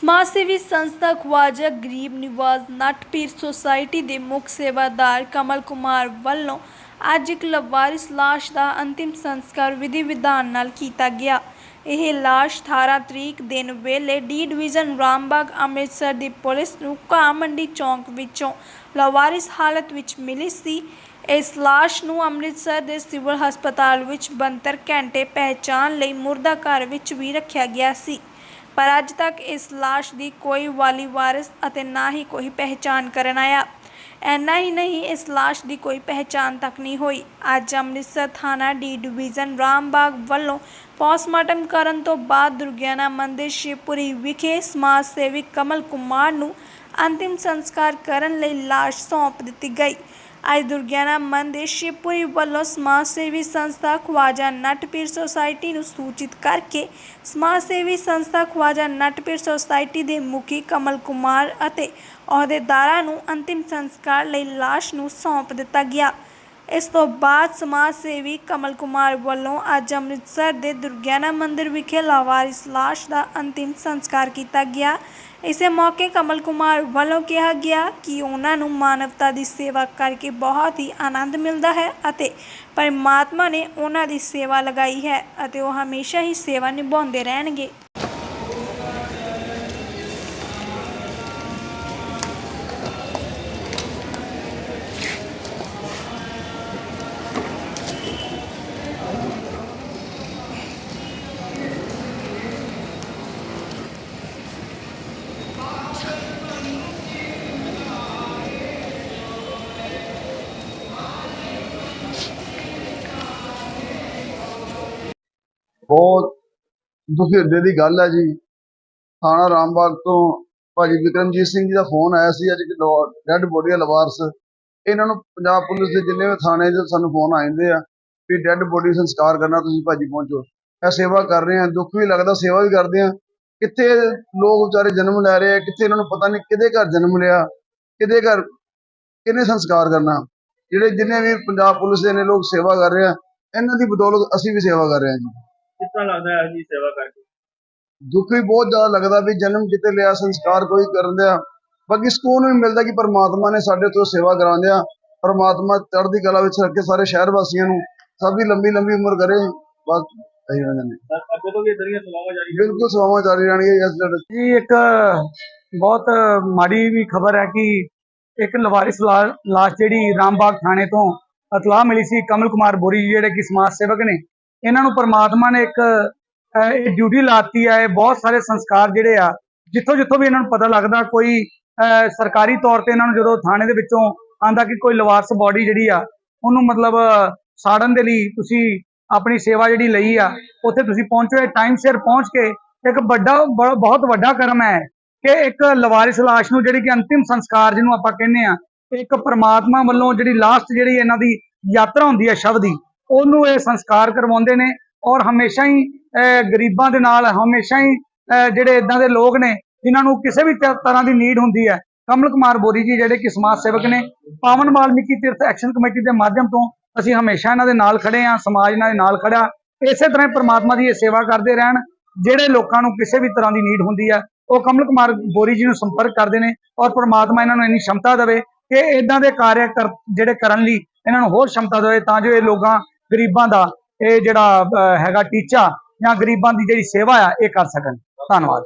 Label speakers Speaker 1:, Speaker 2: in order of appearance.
Speaker 1: ਸਮਾਜ ਸੇਵੀ ਸੰਸਥਾ ਖਵਾਜਾ ਗਰੀਬ ਨਿਵਾਜ਼ ਨਟਪੀਰ ਸੁਸਾਇਟੀ ਦੇ ਮੁੱਖ ਸੇਵਾਦਾਰ ਕਮਲ ਕੁਮਾਰ ਵੱਲੋਂ ਅੱਜ ਇੱਕ ਲਵਾਰਿਸ ਲਾਸ਼ ਦਾ ਅੰਤਿਮ ਸੰਸਕਾਰ ਵਿਧੀ ਵਿਧਾਨ ਨਾਲ ਕੀਤਾ ਗਿਆ। ਇਹ ਲਾਸ਼ 18 ਤਰੀਕ ਦਿਨ ਵੇਲੇ ਡੀ ਡਿਵੀਜ਼ਨ ਰਾਮਬਾਗ ਅੰਮ੍ਰਿਤਸਰ ਦੀ ਪੁਲਿਸ ਨੂੰ ਘਾਹ ਮੰਡੀ ਚੌਂਕ ਵਿੱਚੋਂ ਲਵਾਰਿਸ ਹਾਲਤ ਵਿੱਚ ਮਿਲੀ ਸੀ। ਇਸ ਲਾਸ਼ ਨੂੰ ਅੰਮ੍ਰਿਤਸਰ ਦੇ ਸਿਵਲ ਹਸਪਤਾਲ ਵਿੱਚ 72 ਘੰਟੇ ਪਹਿਚਾਣ ਲਈ ਮੁਰਦਾ ਘਰ ਵਿੱਚ ਵੀ ਰੱਖਿਆ ਗਿਆ ਸੀ। ਪਰ ਅੱਜ ਤੱਕ ਇਸ ਲਾਸ਼ ਦੀ ਕੋਈ ਵਾਲੀ ਵਾਰਿਸ ਅਤੇ ਨਾ ਹੀ ਕੋਈ ਪਹਿਚਾਣ ਕਰਨ ਆਇਆ। ਐਨਾ ਹੀ ਨਹੀਂ, ਇਸ ਲਾਸ਼ ਦੀ ਕੋਈ ਪਹਿਚਾਣ ਤੱਕ ਨਹੀਂ ਹੋਈ। ਅੱਜ ਅੰਮ੍ਰਿਤਸਰ ਥਾਣਾ ਡੀ ਡਿਵੀਜ਼ਨ ਰਾਮਬਾਗ ਵੱਲੋਂ ਪੋਸਟਮਾਰਟਮ ਕਰਨ ਤੋਂ ਬਾਅਦ ਦੁਰਗਿਆਨਾ ਮੰਦਿਰ ਸ਼ਿਵਪੁਰੀ ਵਿਖੇ ਸਮਾਜ ਸੇਵੀ ਕਮਲ ਕੁਮਾਰ ਨੂੰ ਅੰਤਿਮ ਸੰਸਕਾਰ ਕਰਨ ਲਈ ਲਾਸ਼ ਸੌਂਪ ਦਿੱਤੀ ਗਈ। ਅੱਜ ਦੁਰਗਿਆਨਾ ਮੰਦਿਰ ਸ਼ਿਵਪੁਰੀ ਵੱਲੋਂ ਸਮਾਜ ਸੇਵੀ ਸੰਸਥਾ ਖਵਾਜਾ ਨਟਪੀਰ ਸੁਸਾਇਟੀ ਨੂੰ ਸੂਚਿਤ ਕਰਕੇ ਸਮਾਜ ਸੇਵੀ ਸੰਸਥਾ ਖਵਾਜਾ ਨਟਪੀਰ ਸੁਸਾਇਟੀ ਦੇ ਮੁਖੀ ਕਮਲ ਕੁਮਾਰ ਅਤੇ ਅਹੁਦੇਦਾਰਾਂ ਨੂੰ ਅੰਤਿਮ ਸੰਸਕਾਰ ਲਈ ਲਾਸ਼ ਨੂੰ ਸੌਂਪ ਦਿੱਤਾ ਗਿਆ। ਇਸ ਤੋਂ ਬਾਅਦ ਸਮਾਜ ਸੇਵੀ ਕਮਲ ਕੁਮਾਰ ਵੱਲੋਂ ਅੱਜ ਅੰਮ੍ਰਿਤਸਰ ਦੇ ਦੁਰਗਿਆਨਾ ਮੰਦਿਰ ਵਿਖੇ ਲਾਵਾਰਿਸ ਲਾਸ਼ ਦਾ ਅੰਤਿਮ ਸੰਸਕਾਰ ਕੀਤਾ ਗਿਆ। ਇਸੇ ਮੌਕੇ ਕਮਲ ਕੁਮਾਰ ਵੱਲੋਂ ਕਿਹਾ ਗਿਆ ਕਿ ਉਹਨਾਂ ਨੂੰ ਮਾਨਵਤਾ ਦੀ ਸੇਵਾ ਕਰਕੇ ਬਹੁਤ ਹੀ ਆਨੰਦ ਮਿਲਦਾ ਹੈ ਅਤੇ ਪਰਮਾਤਮਾ ਨੇ ਉਹਨਾਂ ਦੀ ਸੇਵਾ ਲਗਾਈ ਹੈ ਅਤੇ ਉਹ ਹਮੇਸ਼ਾ ਹੀ ਸੇਵਾ ਨਿਭਾਉਂਦੇ ਰਹਿਣਗੇ।
Speaker 2: ਬਹੁਤ ਦੁਖੀ ਹਿਰਦੇ ਦੀ ਗੱਲ ਹੈ ਜੀ। ਥਾਣਾ ਰਾਮਬਾਗ ਤੋਂ ਭਾਜੀ ਵਿਕਰਮਜੀਤ ਸਿੰਘ ਜੀ ਦਾ ਫੋਨ ਆਇਆ ਸੀ ਅੱਜ ਡੈੱਡ ਬੋਡੀ ਲਵਾਰਸ ਇਹਨਾਂ ਨੂੰ ਪੰਜਾਬ ਪੁਲਿਸ ਦੇ ਜਿੰਨੇ ਵੀ ਥਾਣੇ ਦੇ ਸਾਨੂੰ ਫੋਨ ਆ ਜਾਂਦੇ ਆ ਵੀ ਡੈੱਡ ਬੋਡੀ ਸੰਸਕਾਰ ਕਰਨਾ, ਤੁਸੀਂ ਭਾਜੀ ਪਹੁੰਚੋ। ਇਹ ਸੇਵਾ ਕਰ ਰਹੇ ਆ, ਦੁੱਖ ਵੀ ਲੱਗਦਾ, ਸੇਵਾ ਵੀ ਕਰਦੇ ਆ। ਕਿੱਥੇ ਲੋਕ ਵਿਚਾਰੇ ਜਨਮ ਲੈ ਰਹੇ ਆ, ਕਿੱਥੇ ਇਹਨਾਂ ਨੂੰ ਪਤਾ ਨਹੀਂ ਕਿਹਦੇ ਘਰ ਜਨਮ ਲਿਆ, ਕਿਹਦੇ ਘਰ ਕਿਹਨੇ ਸੰਸਕਾਰ ਕਰਨਾ। ਜਿਹੜੇ ਜਿੰਨੇ ਵੀ ਪੰਜਾਬ ਪੁਲਿਸ ਦੇ ਨੇ, ਲੋਕ ਸੇਵਾ ਕਰ ਰਹੇ ਆ, ਇਹਨਾਂ ਦੀ ਬਦੌਲਤ ਅਸੀਂ ਵੀ ਸੇਵਾ ਕਰ ਰਹੇ ਆ ਜੀ।
Speaker 3: ਕਿਸ ਤਰ੍ਹਾਂ ਲੱਗਦਾ ਹੈ ਜੀ ਸੇਵਾ ਕਰਕੇ?
Speaker 2: ਦੁੱਖ ਵੀ ਬਹੁਤ ਜ਼ਿਆਦਾ ਲੱਗਦਾ ਵੀ ਜਨਮ ਕਿਤੇ ਲਿਆ ਸੰਸਕਾਰ ਕੋਈ ਕਰਨ ਦਿਆ। ਬਾਕੀ ਸਕੂਨ ਵੀ ਮਿਲਦਾ ਕਿ ਪਰਮਾਤਮਾ ਨੇ ਸਾਡੇ ਤੋਂ ਸੇਵਾ ਕਰਾਉਂਦੇ ਆ ਪਰਮਾਤਮਾ ਚੜ੍ਹਦੀ ਕਲਾ ਵਿੱਚ ਰੱਖ ਕੇ ਸਾਰੇ ਸ਼ਹਿਰ ਵਾਸੀਆਂ ਨੂੰ ਸਭ ਦੀ ਲੰਬੀ ਲੰਬੀ ਉਮਰ ਕਰੇ ਬਸ ਇਹੀ ਰਹਿੰਦੇ ਨੇ
Speaker 3: ਅੱਗੇ ਤੋਂ ਵੀ ਇਦਾਂ ਦੀਆਂ ਸੇਵਾਵਾਂ ਜਾਰੀ
Speaker 2: ਬਿਲਕੁਲ ਸੇਵਾਵਾਂ ਜਾਰੀ ਰਹਿਣਗੀਆਂ ਇਸ ਲੜ
Speaker 4: ਜੀ ਇੱਕ ਬਹੁਤ ਮਾੜੀ ਵੀ ਖਬਰ ਹੈ ਕਿ ਇੱਕ ਲਵਾਰਿਸ ਲਾਸ਼ ਜਿਹੜੀ ਰਾਮਬਾਗ ਥਾਣੇ ਤੋਂ ਇਤਲਾਹ ਮਿਲੀ ਸੀ ਕਮਲ ਕੁਮਾਰ ਬੋਰੀ ਜਿਹੜੇ ਕਿ ਸਮਾਜ ਸੇਵਕ ਨੇ ਇਹਨਾਂ ਨੂੰ ਪਰਮਾਤਮਾ ਨੇ ਇੱਕ ਇਹ ਡਿਊਟੀ ਲਾਤੀ ਹੈ ਇਹ ਬਹੁਤ ਸਾਰੇ ਸੰਸਕਾਰ ਜਿਹੜੇ ਆ ਜਿੱਥੋਂ ਜਿੱਥੋਂ ਵੀ ਇਹਨਾਂ ਨੂੰ ਪਤਾ ਲੱਗਦਾ ਕੋਈ ਅਹ, ਸਰਕਾਰੀ ਤੌਰ ਤੇ ਇਹਨਾਂ ਨੂੰ ਜਦੋਂ ਥਾਣੇ ਦੇ ਵਿੱਚੋਂ ਆਂਦਾ ਕਿ ਕੋਈ ਲਵਾਰਸ ਬਾਡੀ ਜਿਹੜੀ ਆ ਉਹਨੂੰ ਮਤਲਬ ਸਾੜਨ ਦੇ ਲਈ ਤੁਸੀਂ ਆਪਣੀ ਸੇਵਾ ਜਿਹੜੀ ਲਈ ਆ ਉੱਥੇ ਤੁਸੀਂ ਪਹੁੰਚੋ ਟਾਈਮ ਸਿਰ ਪਹੁੰਚ ਕੇ ਇੱਕ ਵੱਡਾ ਬ- ਬਹੁਤ ਵੱਡਾ ਕਰਮ ਹੈ ਕਿ ਇੱਕ ਲਵਾਰਿਸ ਲਾਸ਼ ਨੂੰ ਜਿਹੜੀ ਕਿ ਅੰਤਿਮ ਸੰਸਕਾਰ ਜਿਹਨੂੰ ਆਪਾਂ ਕਹਿੰਦੇ ਆ ਇੱਕ ਪਰਮਾਤਮਾ ਵੱਲੋਂ ਜਿਹੜੀ ਲਾਸਟ ਜਿਹੜੀ ਇਹਨਾਂ ਦੀ ਯਾਤਰਾ ਹੁੰਦੀ ਹੈ ਸ਼ਵ ਦੀ ਉਹਨੂੰ ਇਹ ਸੰਸਕਾਰ ਕਰਵਾਉਂਦੇ ਨੇ ਔਰ ਹਮੇਸ਼ਾ ਹੀ ਗਰੀਬਾਂ ਦੇ ਨਾਲ ਹਮੇਸ਼ਾ ਹੀ ਜਿਹੜੇ ਇਦਾਂ ਦੇ ਲੋਕ ਨੇ, ਜਿਨ੍ਹਾਂ ਨੂੰ ਕਿਸੇ ਵੀ ਤ- ਤਰ੍ਹਾਂ ਦੀ ਨੀਡ ਹੁੰਦੀ ਹੈ, ਕਮਲ ਕੁਮਾਰ ਬੋਰੀ ਜੀ ਜਿਹੜੇ ਕਿ ਸਮਾਜ ਸੇਵਕ ਨੇ, ਪਾਵਨ ਵਾਲਮੀਕੀ ਤੀਰਥ ਐਕਸ਼ਨ ਕਮੇਟੀ ਦੇ ਮਾਧਿਅਮ ਤੋਂ ਅਸੀਂ ਹਮੇਸ਼ਾ ਇਹਨਾਂ ਦੇ ਨਾਲ ਖੜੇ ਆ ਸਮਾਜ ਇਹਨਾਂ ਦੇ ਨਾਲ ਖੜਾ ਇਸੇ ਤਰ੍ਹਾਂ ਹੀ ਪ੍ਰਮਾਤਮਾ ਦੀ ਇਹ ਸੇਵਾ ਕਰਦੇ ਰਹਿਣ, ਜਿਹੜੇ ਲੋਕਾਂ ਨੂੰ ਕਿਸੇ ਵੀ ਤਰ੍ਹਾਂ ਦੀ ਨੀਡ ਹੁੰਦੀ ਹੈ, ਉਹ ਕਮਲ ਕੁਮਾਰ ਬੋਰੀ ਜੀ ਨੂੰ ਸੰਪਰਕ ਕਰਦੇ ਨੇ ਔਰ ਪ੍ਰਮਾਤਮਾ ਇਹਨਾਂ ਨੂੰ ਇੰਨੀ ਸ਼ਮਤਾ ਦੇਵੇ ਕਿ ਇਦਾਂ ਦੇ ਕਾਰਜ ਕਰ- ਜਿਹੜੇ ਕਰਨ ਲਈ ਇਹਨਾਂ ਨੂੰ ਹੋਰ ਸ਼ਮਤਾ ਦੇਵੇ, ਤਾਂ ਜੋ ਇਹ ਲੋਕਾਂ ਗਰੀਬਾਂ ਦਾ ਇਹ ਜਿਹੜਾ ਹੈਗਾ ਟੀਚਾ ਜਾਂ ਗਰੀਬਾਂ ਦੀ ਜਿਹੜੀ ਸੇਵਾ ਆ, ਇਹ ਕਰ ਸਕਣ। ਧੰਨਵਾਦ।